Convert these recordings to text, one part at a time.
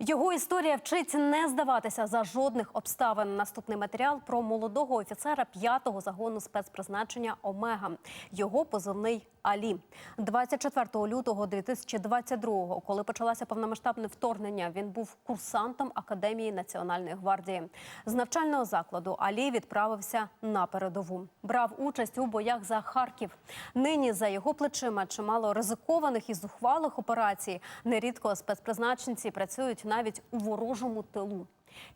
Його історія вчить не здаватися за жодних обставин. Наступний матеріал про молодого офіцера 5-го загону спецпризначення Омега. Його позивний Алі. 24 лютого 2022-го, коли почалося повномасштабне вторгнення, він був курсантом Академії Національної гвардії. З навчального закладу Алі відправився на передову. Брав участь у боях за Харків. Нині за його плечима чимало ризикованих і зухвалих операцій. Нерідко спецпризначенці працюють навіть у ворожому тилу.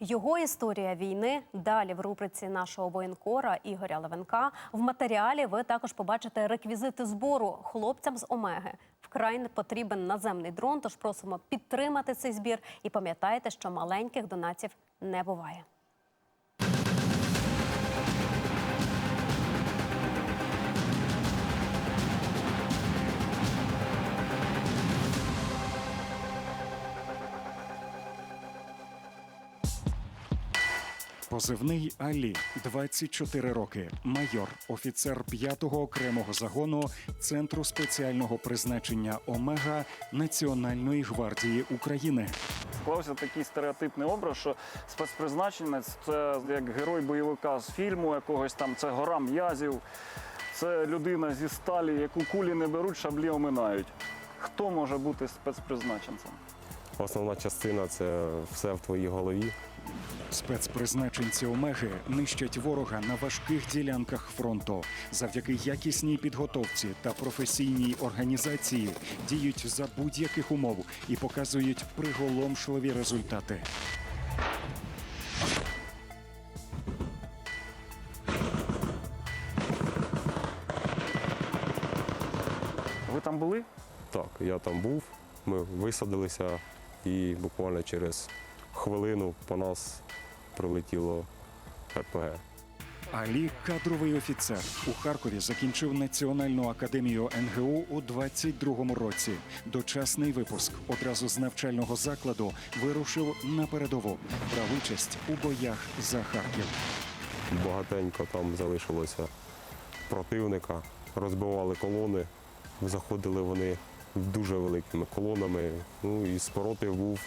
Його історія війни далі в рубриці нашого воєнкора Ігоря Левенка. В матеріалі ви також побачите реквізити збору хлопцям з Омеги. Вкрай не потрібен наземний дрон, тож просимо підтримати цей збір і пам'ятайте, що маленьких донатів не буває. Позивний Алі, 24 роки, майор, офіцер 5-го окремого загону Центру спеціального призначення Омега Національної гвардії України. Склався такий стереотипний образ, що спецпризначенець це як герой бойовика з фільму якогось там, це гора м'язів, це людина зі сталі, яку кулі не беруть, шаблі оминають. Хто може бути спецпризначенцем? Основна частина це все в твоїй голові. Спецпризначенці Омеги нищать ворога на важких ділянках фронту. Завдяки якісній підготовці та професійній організації діють за будь-яких умов і показують приголомшливі результати. Ви там були? Так, я там був, ми висадилися, і буквально через хвилину по нас прилетіло РПГ. Алі кадровий офіцер у Харкові закінчив Національну академію НГУ у 22-му році. Дочасний випуск одразу з навчального закладу вирушив на передову. Брав участь у боях за Харків. Багатенько там залишилося противника, розбивали колони, заходили вони дуже великими колонами. Ну і спротив був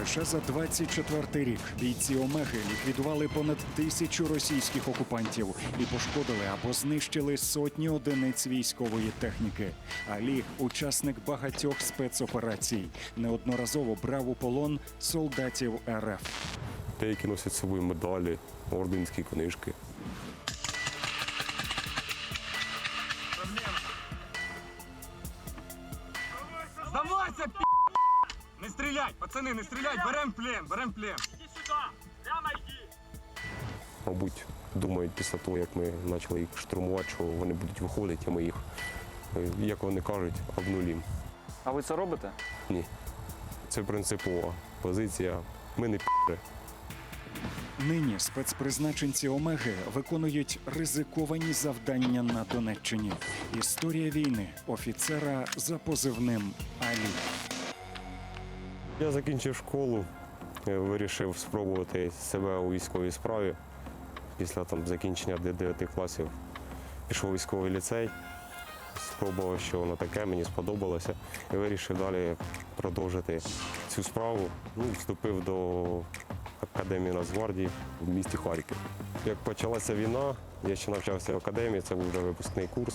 Лише за 24 рік бійці Омеги ліквідували понад тисячу російських окупантів і пошкодили або знищили сотні одиниць військової техніки. Алі учасник багатьох спецоперацій, неодноразово брав у полон солдатів РФ. деякі носять з собою медалі, орденські книжки. Плен. Иди сюда! Прямо иди! Мабуть, думають після того, як ми почали їх штурмувати, що вони будуть виходити, а ми їх, е, як вони кажуть, обнулім. А ви це робите? Ні. Це принципова позиція. Ми не пі***ри. Нині спецпризначенці Омеги виконують ризиковані завдання на Донеччині. Історія війни офіцера за позивним Алі. Я закінчив школу, вирішив спробувати себе у військовій справі. Після там, закінчення 9 класів пішов у військовий ліцей, спробував, що воно таке, мені сподобалося. І вирішив далі продовжити цю справу. Ну, вступив до Академії Нацгвардії в місті Харків. Як почалася війна, я ще навчався в академії, це був вже випускний курс.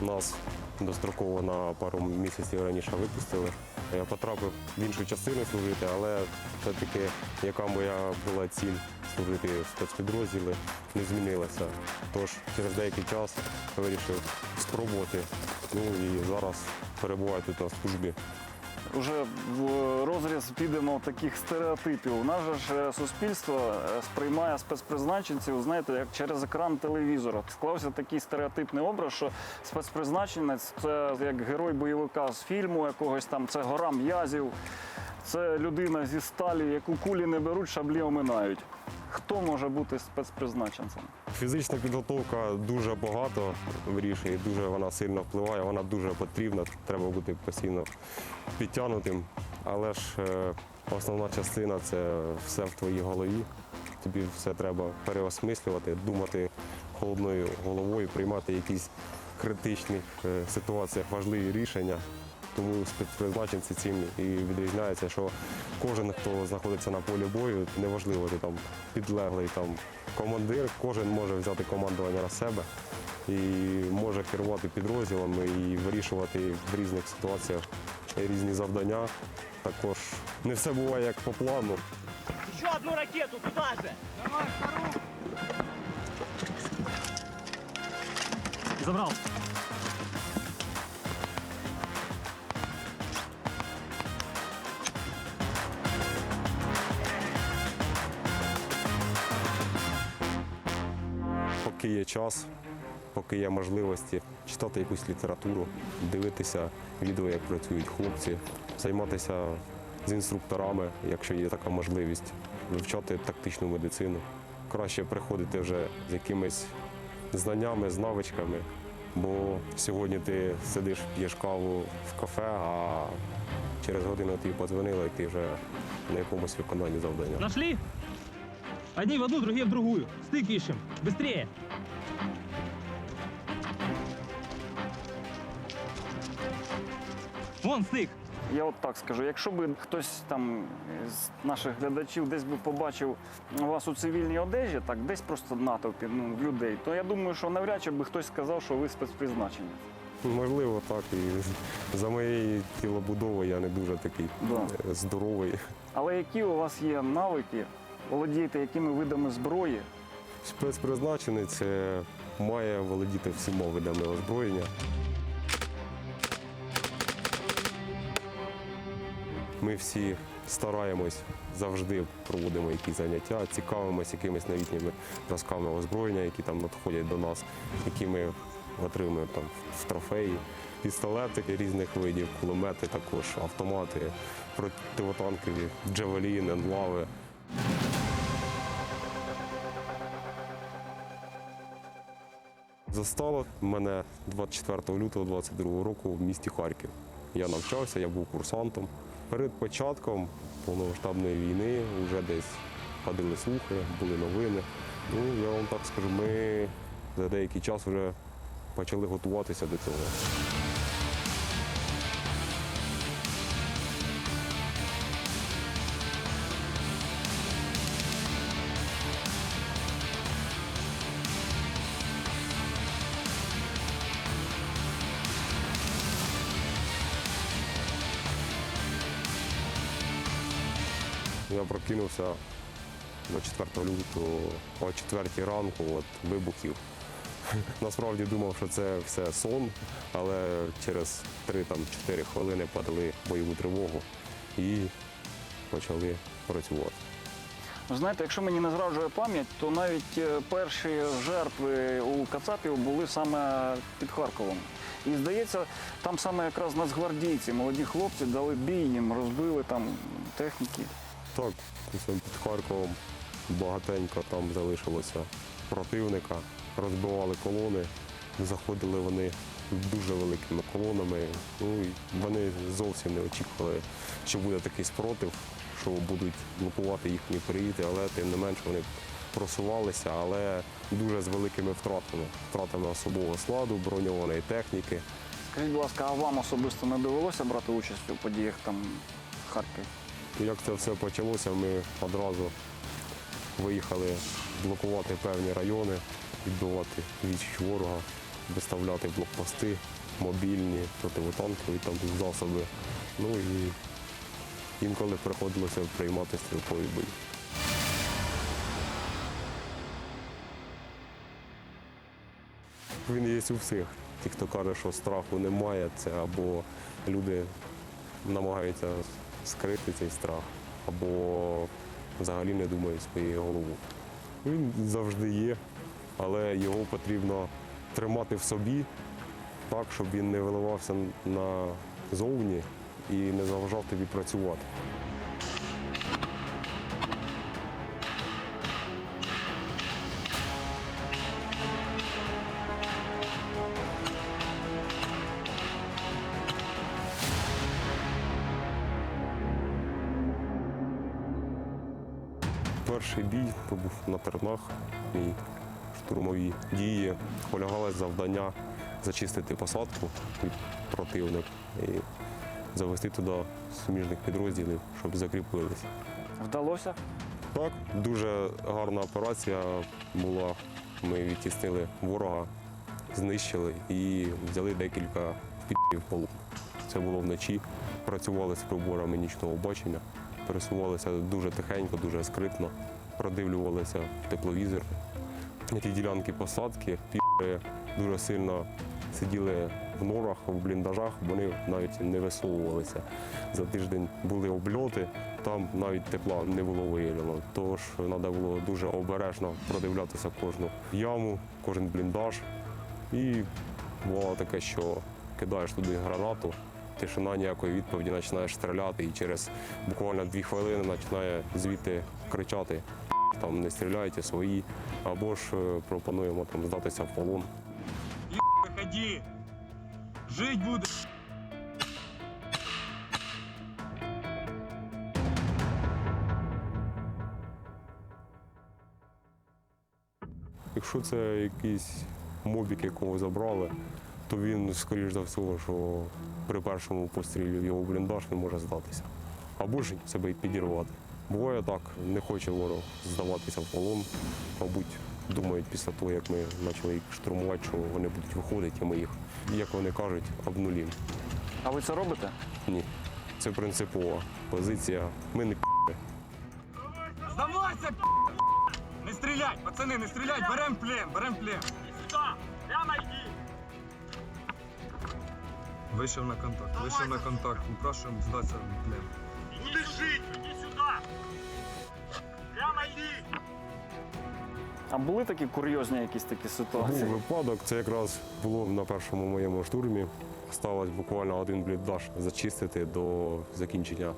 Нас достроково на пару місяців раніше випустили. Я потрапив в іншу частину служити, але все-таки яка моя була ціль служити в спецпідрозділі, не змінилася. Тож через деякий час вирішив спробувати. Ну і зараз перебуваю тут на службі. Уже в розріз підемо таких стереотипів. У нас ж е, суспільство е, сприймає спецпризначенців, знаєте, як через екран телевізора. Склався такий стереотипний образ, що спецпризначенець це як герой бойовика з фільму якогось там, це гора м'язів, це людина зі сталі, яку кулі не беруть, шаблі оминають. Хто може бути спецпризначенцем? Фізична підготовка дуже багато вирішує, дуже вона сильно впливає, вона дуже потрібна. Треба бути постійно підтягнутим. Але ж е, основна частина це все в твоїй голові. Тобі все треба переосмислювати, думати холодною головою, приймати якісь критичних е, ситуаціях важливі рішення. Тому спецпризначенці цим і відрізняються, що кожен, хто знаходиться на полі бою, неважливо, ти там підлеглий там командир, кожен може взяти командування на себе і може керувати підрозділами і вирішувати в різних ситуаціях різні завдання. Також не все буває як по плану. Еще одну ракету туда же! Забрал. Поки є час, поки є можливості читати якусь літературу, дивитися відео, як працюють хлопці, займатися з інструкторами, якщо є така можливість, вивчати тактичну медицину. Краще приходити вже з якимись знаннями, з навичками, бо сьогодні ти сидиш, п'єш каву в кафе, а через годину тобі подзвонили, і ти вже на якомусь виконанні завдання. Нашли? Одни в одну, другие в другую. Стык ищем. Быстрее. Вон стык. Я от так скажу, якщо би хтось там з наших глядачів десь би побачив вас у цивільній одежі, так десь просто в натовпі ну, людей, то я думаю, що навряд чи би хтось сказав, що ви спецпризначені. Можливо, так. І за моєї тілобудови я не дуже такий Да. е, здоровий. Але які у вас є навики, Володієте якими видами зброї? Спецпризначений це має володіти всіма видами озброєння. Ми всі стараємось завжди проводимо якісь заняття, цікавимось якимись новітніми зразками озброєння, які там надходять до нас, які ми отримуємо там в трофеї. Пістолети різних видів, кулемети також, автомати, противотанкові, джавеліни, енлави. Застало мене 24 лютого 22 року в місті Харків. Я навчався, я був курсантом. Перед початком повномасштабної війни вже десь ходили слухи, були новини. Ну, я вам так скажу, ми за деякий час вже почали готуватися до цього. Я прокинувся на 4 лютого о 4 ранку от вибухів. Насправді думав, що це все сон, але через 3-4 хвилини подали бойову тривогу і почали працювати. Знаєте, якщо мені не зраджує пам'ять, то навіть е, перші жертви у Кацапів були саме під Харковом. І здається, там саме якраз нацгвардійці, молоді хлопці дали бій їм, розбили там техніки. Так, під Харковом багатенько там залишилося противника, розбивали колони, заходили вони дуже великими колонами. Ну, вони зовсім не очікували, що буде такий спротив, що будуть блокувати їхні приїзди, але тим не менш вони просувалися, але дуже з великими втратами, втратами особового складу, броньованої техніки. Скажіть, будь ласка, а вам особисто не довелося брати участь у подіях там в Харкові? Як це все почалося, ми одразу виїхали блокувати певні райони, відбивати відсіч ворога, виставляти блокпости, мобільні, противотанкові там засоби. Ну і інколи приходилося приймати стрілкові бої. Він є у всіх. Ті, хто каже, що страху немає, це або люди намагаються скрити цей страх, або взагалі не думає своєю головою. Він завжди є, але його потрібно тримати в собі так, щоб він не виливався назовні і не заважав тобі працювати. Перший бій то був на тернах. Мій штурмові дії полягалось завдання зачистити посадку від противника. І завести туди суміжних підрозділів, щоб закріпилися. Вдалося? Так, дуже гарна операція була. Ми відтіснили ворога, знищили і взяли декілька підів полу. Це було вночі. Працювали з приборами нічного бачення, пересувалися дуже тихенько, дуже скритно, продивлювалися тепловізор. На ті ділянки посадки пі***и дуже сильно сиділи в норах, в бліндажах, вони навіть не висовувалися. За тиждень були обльоти, там навіть тепла не було виявлено. Тож треба було дуже обережно продивлятися кожну яму, кожен бліндаж. І бувало таке, що кидаєш туди гранату, тишина ніякої відповіді, починаєш стріляти, і через буквально дві хвилини починає звідти кричати. Там не стріляйте свої, або ж е, пропонуємо там здатися в полон. Виходи! Жить буде! Якщо це якийсь мобік, якого забрали, то він, скоріш за все, що при першому пострілі в його бліндаж він може здатися. Або ж себе й підірвати. Буває так, не хоче ворог здаватися в полон. Мабуть, думають після того, як ми почали їх штурмувати, що вони будуть виходити, і ми їх, як вони кажуть, обнулім. А ви це робите? Ні. Це принципова позиція. Ми не Здавайся, пі***! Не стріляй, пацани, не стріляй, берем плен, берем плен. Вийшов на контакт, вийшов на контакт, упрашуємо здатися в плен. Иди жить! Иди сюда! Прямо иди! А були такі курйозні якісь такі Був ситуації? випадок, це якраз було на першому моєму штурмі. Сталося буквально один бліндаж зачистити до закінчення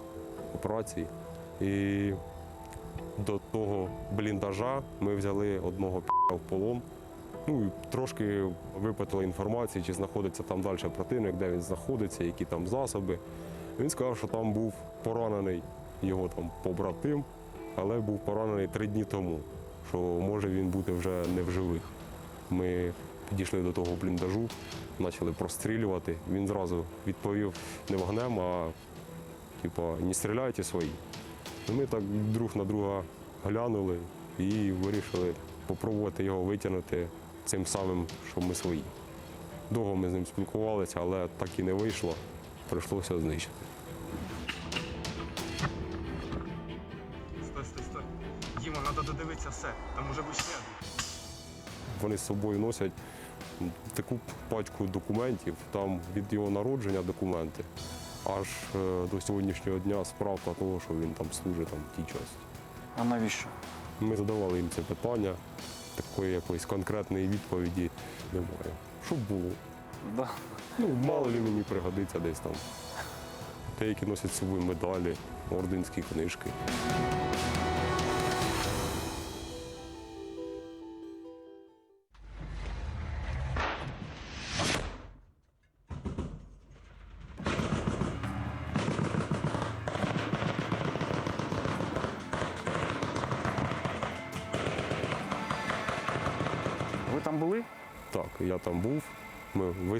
операції. І до того бліндажа ми взяли одного п***а в полон. Ну трошки випитали інформації, чи знаходиться там далі противник, де він знаходиться, які там засоби. Він сказав, що там був поранений його там побратим, але був поранений три дні тому, що може він бути вже не в живих. Ми підійшли до того бліндажу, почали прострілювати. Він зразу відповів не вогнем, а типу, не стріляйте свої. Ми так друг на друга глянули і вирішили спробувати його витягнути цим самим, що ми свої. Довго ми з ним спілкувалися, але так і не вийшло. Прийшлося знищити. Стой, стой, стой. Діма, треба додивитися все. Там може бути ще. Вони з собою носять таку пачку документів, там від його народження документи, аж е, до сьогоднішнього дня справка того, що він там служить там в тій часті. А навіщо? Ми задавали їм це питання, такої якоїсь конкретної відповіді немає. Щоб було? Да. Ну, мало ли мені пригодиться десь там. Деякі носять з собою медалі, орденські книжки.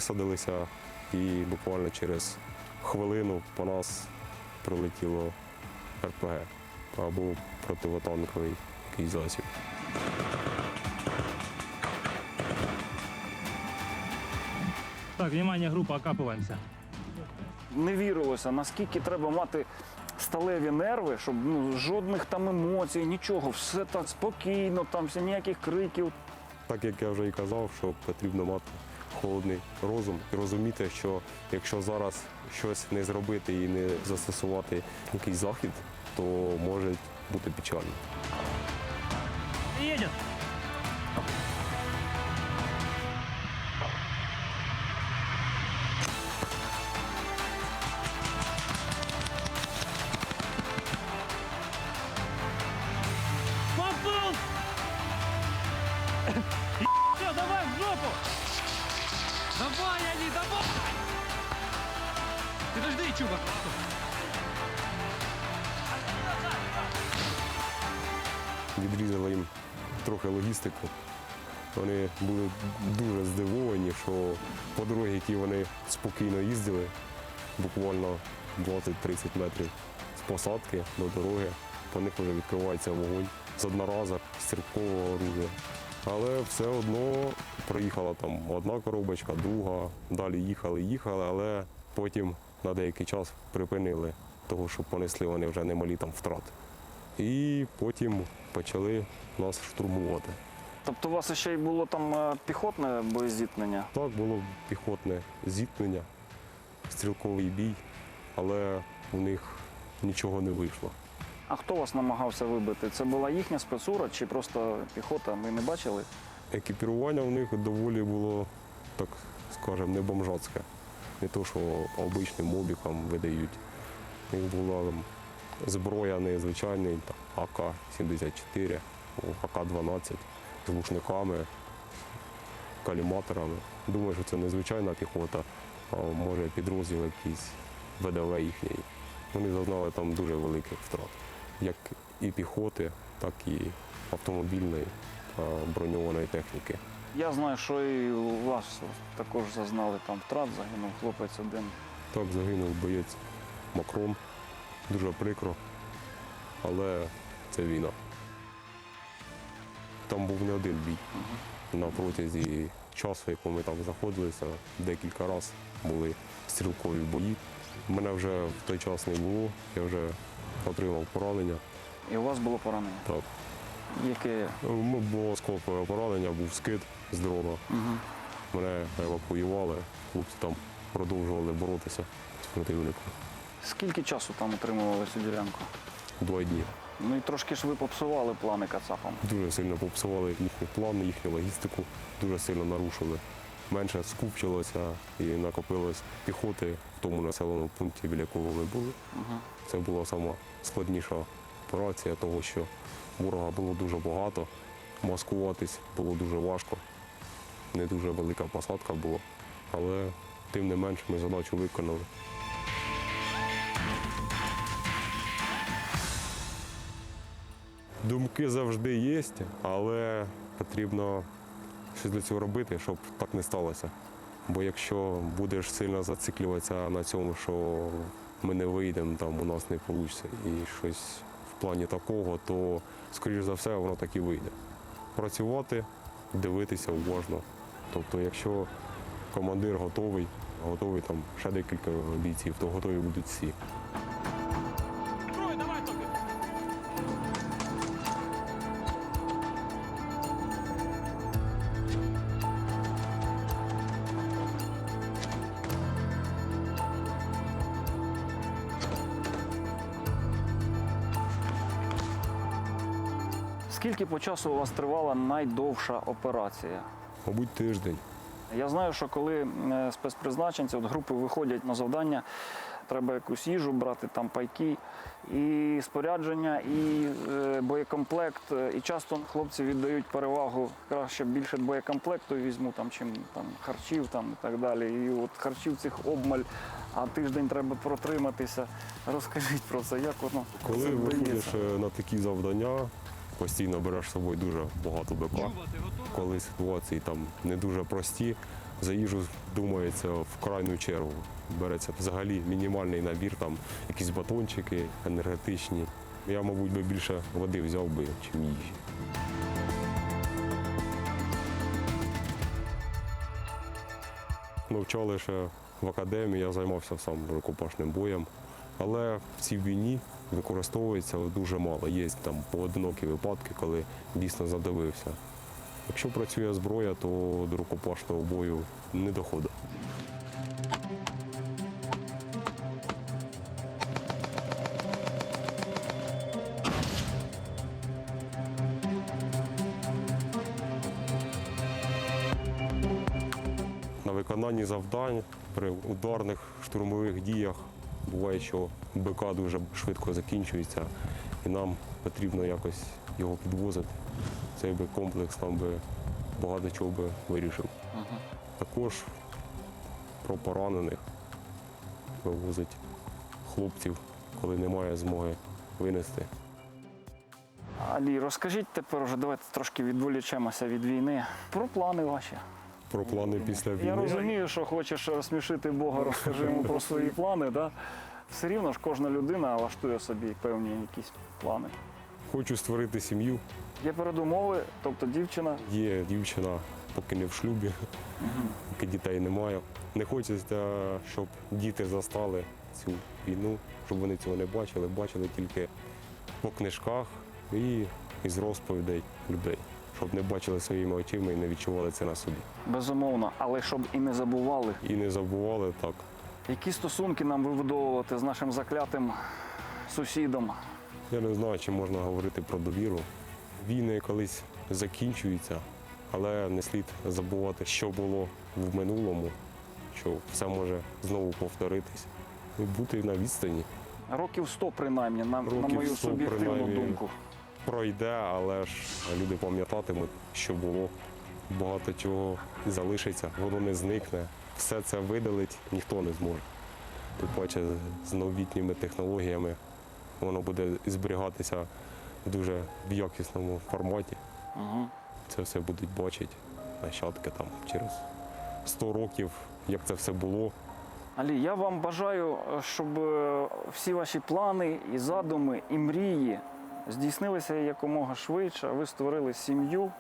Висадилися і буквально через хвилину по нас прилетіло РПГ або противотанковий якийсь засіб. Так, внимание, группа, окапываемся. Не вірилося, наскільки треба мати сталеві нерви, щоб ну, жодних там емоцій, нічого, все так спокійно, там все ніяких криків. Так як я вже і казав, що потрібно мати холодний розум і розуміти, що якщо зараз щось не зробити і не застосувати якийсь захід, то може бути печально. Едет. Трохи логістику. Вони були дуже здивовані, що по дорозі, які вони спокійно їздили, буквально 20-30 метрів з посадки до дороги. По них вже відкривається вогонь з одноразок, з стрибкового оружия. Але все одно проїхала там одна коробочка, друга. Далі їхали, їхали, але потім на деякий час припинили, тому що понесли вони вже немалі там втрати. І потім почали нас штурмувати. Тобто у вас ще й було там е, піхотне боєзіткнення? Так було піхотне зіткнення, стрілковий бій, але у них нічого не вийшло. А хто вас намагався вибити? Це була їхня спецура чи просто піхота? Ми не бачили? Екіпірування у них доволі було, так скажемо, не бомжацьке. Не то, що обичним мобікам видають. У них була там, зброя незвичайний, там, АК-74, АК-12 з глушниками, каліматорами. Думаю, що це не звичайна піхота, а може підрозділ якийсь ВДВ їхній. Вони зазнали там дуже великих втрат. Як і піхоти, так і автомобільної та броньованої техніки. Я знаю, що і у вас також зазнали там втрат, загинув хлопець один. Так загинув боєць Макрон. Дуже прикро, але це війна. Там був не один бій. На протязі часу, в якому ми там знаходилися, декілька разів були стрілкові бої. Мене вже в той час не було, я вже отримав поранення. І у вас було поранення. Так. Яке? Ми було скопове поранення, був скид з дрона. Угу. Мене евакуювали, хлопці там продовжували боротися з противником. Скільки часу там утримували цю ділянку? Два дні. Ну і трошки ж ви попсували плани Кацапам. Дуже сильно попсували їхні плани, їхню логістику, дуже сильно нарушили. Менше скупчилося і накопилось піхоти в тому населеному пункті, біля якого ми були. Угу. Це була сама складніша операція, того що ворога було дуже багато, маскуватись було дуже важко. Не дуже велика посадка була, але тим не менш ми задачу виконали. Думки завжди є, але потрібно щось для цього робити, щоб так не сталося. Бо якщо будеш сильно зациклюватися на цьому, що ми не вийдемо, там у нас не вийде і щось в плані такого, то, скоріш за все, воно так і вийде. Працювати, дивитися уважно. Тобто, якщо командир готовий, готовий там ще декілька бійців, то готові будуть всі. Скільки по часу у вас тривала найдовша операція? Мабуть, тиждень. Я знаю, що коли е, спецпризначенці от групи виходять на завдання, треба якусь їжу брати, там пайки, і спорядження, і е, боєкомплект. Е, І часто хлопці віддають перевагу краще більше боєкомплекту візьму, там, чим там, харчів там, і так далі. І от харчів цих обмаль, а тиждень треба протриматися. Розкажіть про це, як воно Коли виходиш на такі завдання, постійно береш з собою дуже багато готовий? Коли ситуації там не дуже прості, за їжу думається в крайню чергу. Береться взагалі мінімальний набір, там якісь батончики енергетичні. Я, мабуть, би більше води взяв би, чим їжі. Навчали ще в академії, я займався сам рукопашним боєм. Але в цій війні використовується дуже мало. Є там поодинокі випадки, коли дійсно задивився. Якщо працює зброя, то до рукопашного бою не доходить. На виконанні завдань при ударних штурмових діях буває, що БК дуже швидко закінчується, і нам потрібно якось його підвозити. Цей би комплекс нам би багато чого би вирішив. Також про поранених вивозить хлопців, коли немає змоги винести. Алі, розкажіть тепер вже, давайте трошки відволічемося від війни. Про плани ваші. Про плани після війни. Я розумію, що хочеш розсмішити Бога, розкажи йому про свої плани. Да? Все рівно ж кожна людина влаштує собі певні якісь плани. Хочу створити сім'ю. Є передумови, тобто дівчина. Є дівчина, поки не в шлюбі, поки дітей немає. Не хочеться, щоб діти застали цю війну, щоб вони цього не бачили, бачили тільки по книжках і із розповідей людей, щоб не бачили своїми очима і не відчували це на собі. Безумовно, але щоб і не забували, І не забували так. які стосунки нам вибудовувати з нашим заклятим сусідом. Я не знаю, чи можна говорити про довіру. Війни колись закінчуються, але не слід забувати, що було в минулому, що все може знову повторитись і бути на відстані. Років 100 принаймні, на, на мою 100 суб'єктивну думку. Пройде, але ж люди пам'ятатимуть, що було. Багато чого залишиться, воно не зникне. Все це видалить ніхто не зможе. Тим паче з новітніми технологіями воно буде зберігатися в дуже якісному форматі. Угу. Це все будуть бачити нащадки там через 100 років, як це все було. Алі, я вам бажаю, е, щоб е, всі ваші плани і задуми, і мрії здійснилися якомога швидше. Ви створили сім'ю,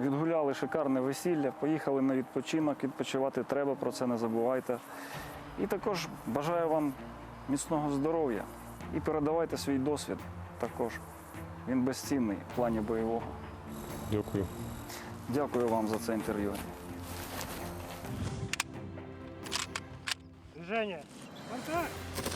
відгуляли шикарне весілля, поїхали на відпочинок, відпочивати треба, про це не забувайте. І також бажаю вам міцного здоров'я і передавайте свій досвід також. Він безцінний в плані бойового. Дякую. Дякую вам за це інтерв'ю. Движение. Контакт.